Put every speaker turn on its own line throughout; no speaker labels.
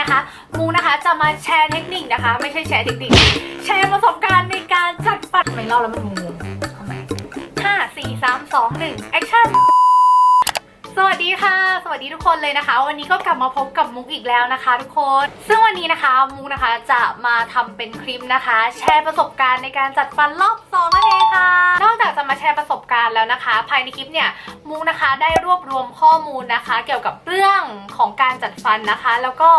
นะคะ มูนะคะจะมาแชร์เทคนิคนะคะ ไม่ใช่แชร์เทคนิค แชร์ประสบการณ์ในการจัดฟันไม่เล่าแล้วมันงงทำไมห้าสี่สามสองหนึ่งแอคชั่นสวัสดีค่ะ สวัสดีทุกคนเลยนะคะ วันนี้ก็กลับมาพบกับมุกอีกแล้วนะคะทุกคน ซึ่งวันนี้นะคะมุกนะคะจะมาทำเป็นคลิปนะคะ แชร์ประสบการณ์ในการจัดฟันรอบสองนั่นเองค่ะ นอกจากจะมาแชร์ประสบการณ์แล้วนะคะ ภายในคลิปเนี่ยมุกนะคะได้รวบรวมข้อมูลนะคะ เกี่ยวกับเรื่องของการจัดฟันนะคะ แล้วก็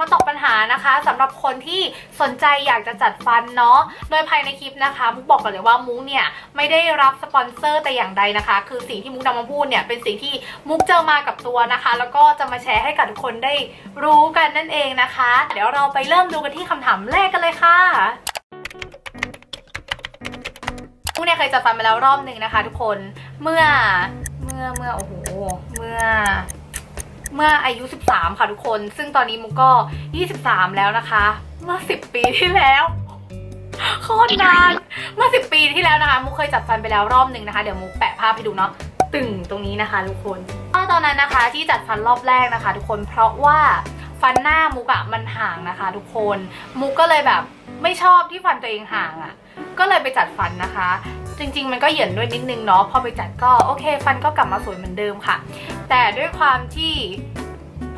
มาตอบปัญหานะคะสำหรับคนที่สนใจอยากจะจัดฟันเนาะโดยภายในคลิปนะคะ มุกบอกก่อนเลยว่ามุกเนี่ยไม่ได้รับสปอนเซอร์แต่อย่างใดนะคะ คือสิ่งที่มุกนำมาพูดเนี่ยเป็นสิ่งที่มุกเจอมากับตัวนะคะ แล้วก็จะมาแชร์ให้กับทุกคนได้รู้กันนั่นเองนะคะ เดี๋ยวเราไปเริ่มดูกันที่คำถามแรกกันเลยค่ะมุกเนี่ยเคยจัดฟันมาแล้วรอบหนึ่งนะคะ ทุกคนเมื่อเมื่อเมื่อโอ้โหเมื่อ เมื่ออายุ 13 ค่ะทุกคน ซึ่งตอนนี้มุกก็ 23 แล้วนะคะ เมื่อ 10 ปีที่แล้วโคตรนานเมื่อ 10 ปีที่แล้วนะคะ มุกเคยจัดฟันไปแล้วรอบหนึ่งนะคะ เดี๋ยวมุกแปะภาพให้ดูเนาะตึงตรงนี้นะคะทุกคนก็ตอนนั้นนะคะที่จัดฟันรอบแรกนะคะ ทุกคนเพราะว่าฟันหน้ามุกอะมันห่างนะคะ ทุกคน มุกก็เลยแบบไม่ชอบที่ฟันตัวเองห่างอะ ก็เลยไปจัดฟันนะคะ จริง ๆ มันก็เหยินด้วยนิดนึงเนาะพอไปจัดก็โอเค ฟันก็กลับมาสวยเหมือนเดิมค่ะ แต่ด้วยความที่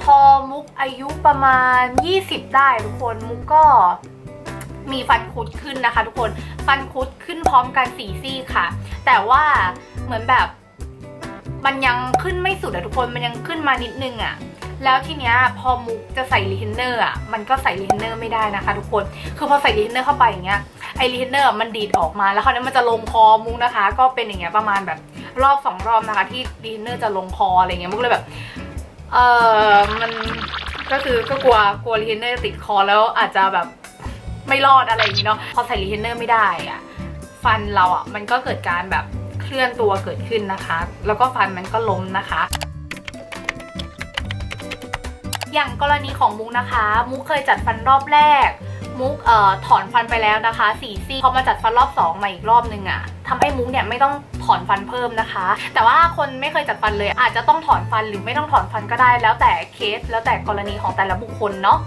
พอมุกอายุประมาณ 20 ได้ทุกคนมุกก็มีฟันคุดขึ้นนะคะ ทุกคนฟันคุดขึ้นพร้อมกันสี่ซี่ค่ะ แต่ว่าเหมือนแบบมันยังขึ้นไม่สุดอะทุกคนมันยังขึ้นมานิดนึงอะ แล้วทีเนี้ยพอมุกจะใส่รีเทนเนอร์อะมันก็ใส่รีเทนเนอร์ไม่ได้นะคะทุกคนคือพอใส่รีเทนเนอร์เข้าไปอย่างเงี้ยไอรีเทนเนอร์มันดีดออกมาแล้วคราวนี้มันจะลงคอมุกนะคะ ก็เป็นอย่างเงี้ยประมาณแบบรอบสองรอบนะคะ ที่รีเทนเนอร์จะลงคออะไรเงี้ยมุกเลยแบบเออมันก็คือก็กลัวกลัวรีเทนเนอร์ติดคอแล้วอาจจะแบบไม่รอดอะไรอย่างงี้เนาะพอใส่รีเทนเนอร์ไม่ได้อะฟันเราอะมันก็เกิดการแบบเคลื่อนตัวเกิดขึ้นนะคะ แล้วก็ฟันมันก็ล้มนะคะ อย่างกรณีของมุกนะคะ มุกเคยจัดฟันรอบแรก มุกเอ่อถอนฟันไปแล้วนะคะสี่ซี่พอมาจัดฟันรอบสองมาอีกรอบนึงอะทำให้มุกเนี่ยไม่ต้องถอนฟันเพิ่มนะคะ แต่ว่าคนไม่เคยจัดฟันเลย อาจจะต้องถอนฟันหรือไม่ต้องถอนฟันก็ได้ แล้วแต่เคส แล้วแต่กรณีของแต่ละบุคคลเนาะ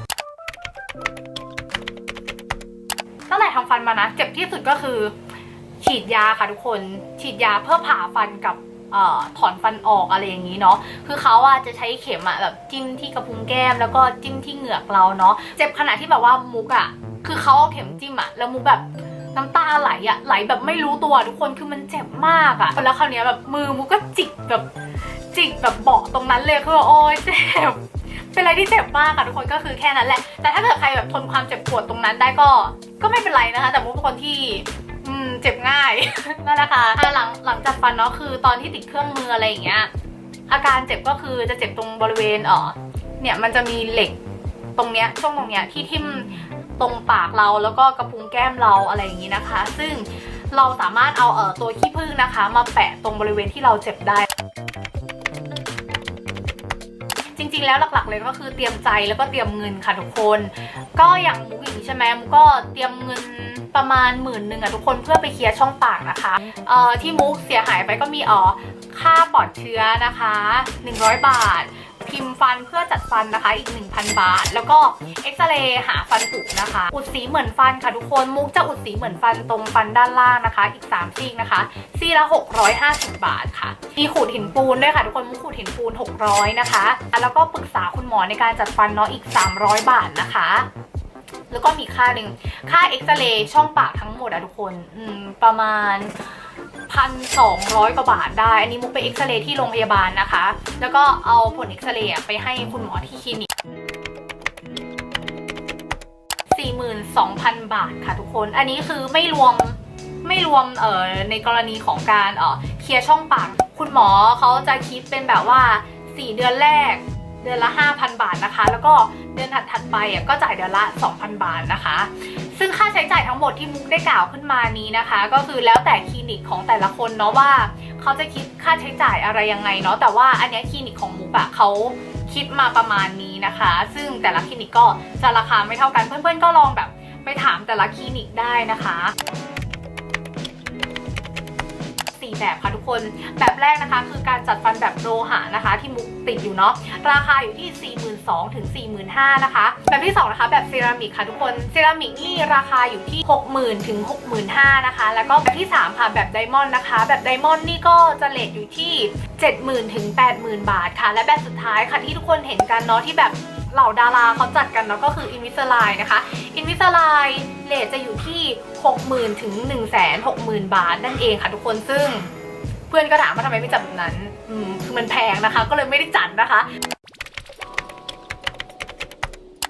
ตั้งแต่ทำฟันมานะ เจ็บที่สุดก็คือ ฉีดยาค่ะทุกคน ฉีดยาเพื่อผ่าฟันกับ อถอนฟันออกอะไรอย่างนี้เนาะคือเขาอะจะใช้เข็มอะแบบจิ้มที่กระพุ้งแก้ม แล้วก็จิ้มที่เหงือกเราเนาะเจ็บขนาดที่แบบว่ามุกอะคือเขาเอาเข็มจิ้มอะแล้วมุกแบบน้ำตาไหลอะไหลแบบไม่รู้ตัวทุกคนคือมันเจ็บมากอะแล้วคราวนี้แบบมือมุกก็จิกแบบจิกแบบเบาะตรงนั้นเลยคือแบบโอ๊ยเจ็บเป็นอะไรที่เจ็บมากค่ะทุกคนก็คือแค่นั้นแหละ แต่ถ้าเกิดใครแบบทนความเจ็บปวดตรงนั้นได้ก็ ก็ไม่เป็นไรนะคะ แต่มุกเป็นคนที่ เจ็บง่าย นั่นแหละค่ะหลังหลังจากฟันเนาะคือตอนที่ติดเครื่องมืออะไรอย่างเงี้ย อาการเจ็บก็คือจะเจ็บตรงบริเวณอ๋อเนี่ยมันจะมีเหล็กตรงเนี้ยช่วงตรงเนี้ยที่ทิ่มตรงปากเราแล้วก็กระพุ้งแก้มเราอะไรอย่างงี้นะคะ ซึ่งเราสามารถเอาเอ่อตัวขี้ผึ้งนะคะ มาแปะตรงบริเวณที่เราเจ็บได้ ริง ๆ แล้วหลักๆเลยก็คือเตรียมใจแล้วก็เตรียมเงินค่ะทุกคน ก็อย่างมุกอย่างนี้ใช่ไหมมุกก็เตรียมเงินประมาณหมื่นหนึ่งอะทุกคนเพื่อไปเคลียร์ช่องปากนะคะเอ่อที่มุกเสียหายไปก็มีอ๋อค่าปลอดเชื้อนะคะ 100 บาท พิมพ์ฟันเพื่อจัดฟันนะคะอีก 1,000 บาท แล้วก็เอ็กซเรย์หาฟันผุนะคะ อุดสีเหมือนฟันค่ะทุกคนมุกจะอุดสีเหมือนฟันตรงฟันด้านล่างนะคะ อีก3ซี่นะคะซี่ละ 650 บาทค่ะมีขูดหินปูนด้วยค่ะทุกคนมุกขูดหินปูน 600 นะคะแล้วก็ปรึกษาคุณหมอในการจัดฟันเนาะอีก 300 บาทนะคะแล้วก็มีค่าหนึ่งค่าเอ็กซเรย์ช่องปากทั้งหมดอะทุกคนอืมประมาณ พันสองร้อยกว่าบาทได้ อันนี้มุกไปเอ็กซเรย์ที่โรงพยาบาลนะคะ แล้วก็เอาผลเอ็กซเรย์ไปให้คุณหมอที่คลินิก42,000 บาทค่ะทุกคน อันนี้คือไม่รวมไม่รวมเอ่อในกรณีของการเอ่อเคลียร์ช่องปาก คุณหมอเขาจะคิดเป็นแบบว่า 4 เดือนแรกเดือนละ 5,000 บาทนะคะ แล้วก็เดือนถัดๆไปก็จ่ายเดือนละ 2,000 บาทนะคะ ซึ่งค่าใช้จ่ายทั้งหมดที่มุกได้กล่าวขึ้นมานี้นะคะ ก็คือแล้วแต่คลินิกของแต่ละคนเนาะว่าเขาจะคิดค่าใช้จ่ายอะไรยังไงเนาะแต่ว่าอันนี้คลินิกของมุกอะเขาคิดมาประมาณนี้นะคะ ซึ่งแต่ละคลินิกก็จะราคาไม่เท่ากันเพื่อนๆก็ลองแบบไปถามแต่ละคลินิกได้นะคะ 4 แบบค่ะทุกคน แบบแรกนะคะคือการจัดฟันแบบโลหะนะคะ ที่มุกติดอยู่เนาะ ราคาอยู่ที่ 42,000ถึง45,000นะคะ แบบที่ 2 นะคะแบบเซรามิกค่ะทุกคน เซรามิกนี่ราคาอยู่ที่ 60,000ถึง65,000นะคะ แล้วก็แบบที่ 3 ค่ะแบบไดมอนด์นะคะ แบบไดมอนด์นี่ก็จะเลทอยู่ที่ 70,000ถึง80,000 บาทค่ะ และแบบสุดท้ายค่ะที่ทุกคนเห็นกันเนาะที่แบบ เหล่าดาราเขาจัดกันเนาะก็คืออินวิสไลนะคะอินวิสไลเลทจะอยู่ที่ 60,000ถึง160,000 บาทนั่นเองค่ะทุกคนซึ่งเพื่อนก็ถามว่าทำไมไม่จัดแบบนั้นคือมันแพงนะคะ ก็เลยไม่ได้จัดนะคะ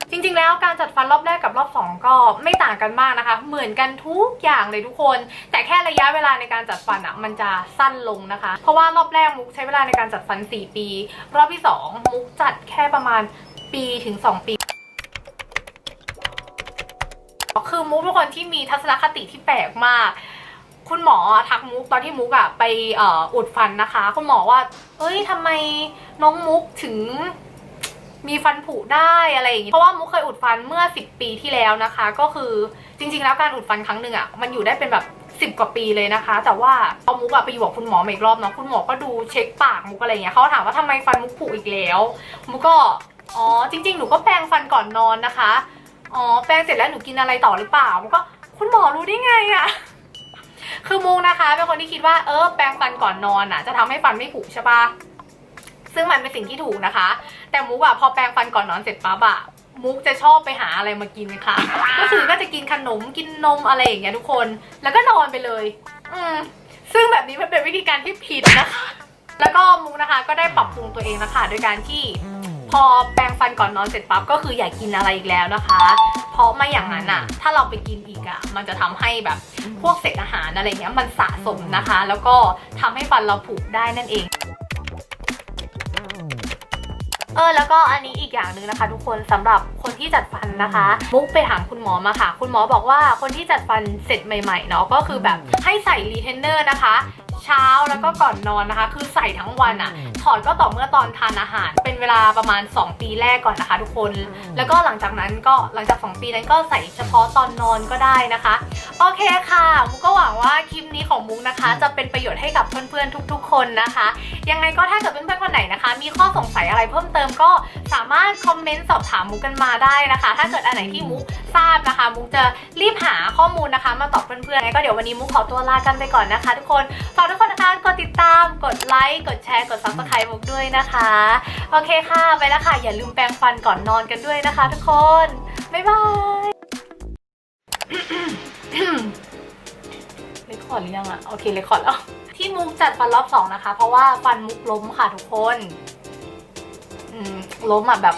จริงๆ แล้วการจัดฟันรอบแรกกับรอบ 2 ก็ไม่ต่างกันมากนะคะ เหมือนกันทุกอย่างเลยทุกคน แต่แค่ระยะเวลาในการจัดฟันอะมันจะสั้นลงนะคะ เพราะว่ารอบแรกมุกใช้เวลาในการจัดฟัน 4 ปี รอบที่ 2 มุกจัดแค่ประมาณ ปีถึง 2 ปีคือมุกเป็นคนที่มีทัศนคติที่แปลกมาก คุณหมอทักมุกตอนที่มุกอะไปอ,อุดฟันนะคะ คุณหมอว่า เอ้ยทำไมน้องมุกถึงมีฟันผุได้อะไรอย่างงี้เพราะว่ามุกเคยอุดฟันเมื่อ 10 ปีที่แล้วนะคะ ก็คือจริง ๆ แล้วการอุดฟันครั้งหนึ่งอะมันอยู่ได้เป็นแบบ10กว่าปีเลยนะคะ แต่ว่าพอมุกอะไปอยู่กับคุณหมออีกรอบเนาะคุณหมอก็ดูเช็คปากมุกอะไรเงี้ยเขาถามว่าทำไมฟันมุกผุอีกแล้ว มุกก็ อ๋อจริง ๆ หนูก็แปรงฟันก่อนนอนนะคะ อ๋อแปรงเสร็จแล้วหนูกินอะไรต่อหรือเปล่ามุกก็คุณหมอรู้ได้ไงอะคือมุกนะคะเป็นคนที่คิดว่าเออแปรงฟันก่อนนอนอะจะทำให้ฟันไม่ผุใช่ปะซึ่งมันเป็นสิ่งที่ถูกนะคะ แต่มุกอะพอแปรงฟันก่อนนอนเสร็จปั๊บอะมุกจะชอบไปหาอะไรมากินค่ะ ก็คือก็จะกินขนมกินนมอะไรอย่างเงี้ยทุกคน แล้วก็นอนไปเลย อืมซึ่งแบบนี้มันเป็นวิธีการที่ผิดนะคะ แล้วก็มุกนะคะก็ได้ปรับปรุงตัวเองนะคะโดยการที่ พอแปรงฟันก่อนนอนเสร็จปั๊บก็คืออย่ากินอะไรอีกแล้วนะคะ เพราะไม่อย่างนั้นอะ ถ้าเราไปกินอีกอะ มันจะทำให้แบบพวกเศษอาหารอะไรเงี้ยมันสะสมนะคะ แล้วก็ทำให้ฟันเราผุได้นั่นเองเออแล้วก็อันนี้อีกอย่างหนึ่งนะคะ ทุกคนสำหรับคนที่จัดฟันนะคะ มุกไปถามคุณหมอมาค่ะ คุณหมอบอกว่าคนที่จัดฟันเสร็จใหม่ๆเนาะก็คือแบบให้ใส่รีเทนเนอร์นะคะ เช้าแล้วก็ก่อนนอนนะคะ คือใส่ทั้งวันอะถอดก็ต่อเมื่อตอนทานอาหาร เป็นเวลาประมาณ 2 ปีแรกก่อนนะคะ ทุกคน แล้วก็หลังจากนั้นก็หลังจาก 2 ปีนั้นก็ใส่เฉพาะตอนนอนก็ได้นะคะ โอเคค่ะมุกก็หวังว่าคลิปนี้ของมุกนะคะ จะเป็นประโยชน์ให้กับเพื่อนๆทุก ๆ คนนะคะ ยังไงก็ถ้าเกิดเพื่อนๆคนไหนนะคะ มีข้อสงสัยอะไรเพิ่มเติมก็สามารถคอมเมนต์สอบถามมุกกันมาได้นะคะ ถ้าเกิดอันไหนที่มุกทราบนะคะ มุกจะรีบหาข้อมูลนะคะ มาตอบเพื่อนๆงั้นก็เดี๋ยววันนี้มุกขอตัวลากันไปก่อนนะคะ ทุกคนฝากทุกคนนะคะ กดติดตาม กดไลค์ กดแชร์ กด subscribe มุกด้วยนะคะ โอเคค่ะ ไปแล้วค่ะ อย่าลืมแปรงฟันก่อนนอนกันด้วยนะคะทุกคน บ๊ายบายเลคคอร์ดหรือยังอะโอเคเลคคอร์ดแล้ว ที่มุกจัดฟันรอบสองนะคะ เพราะว่าฟันมุกล้มค่ะทุกคน อืมล้มอะแบบ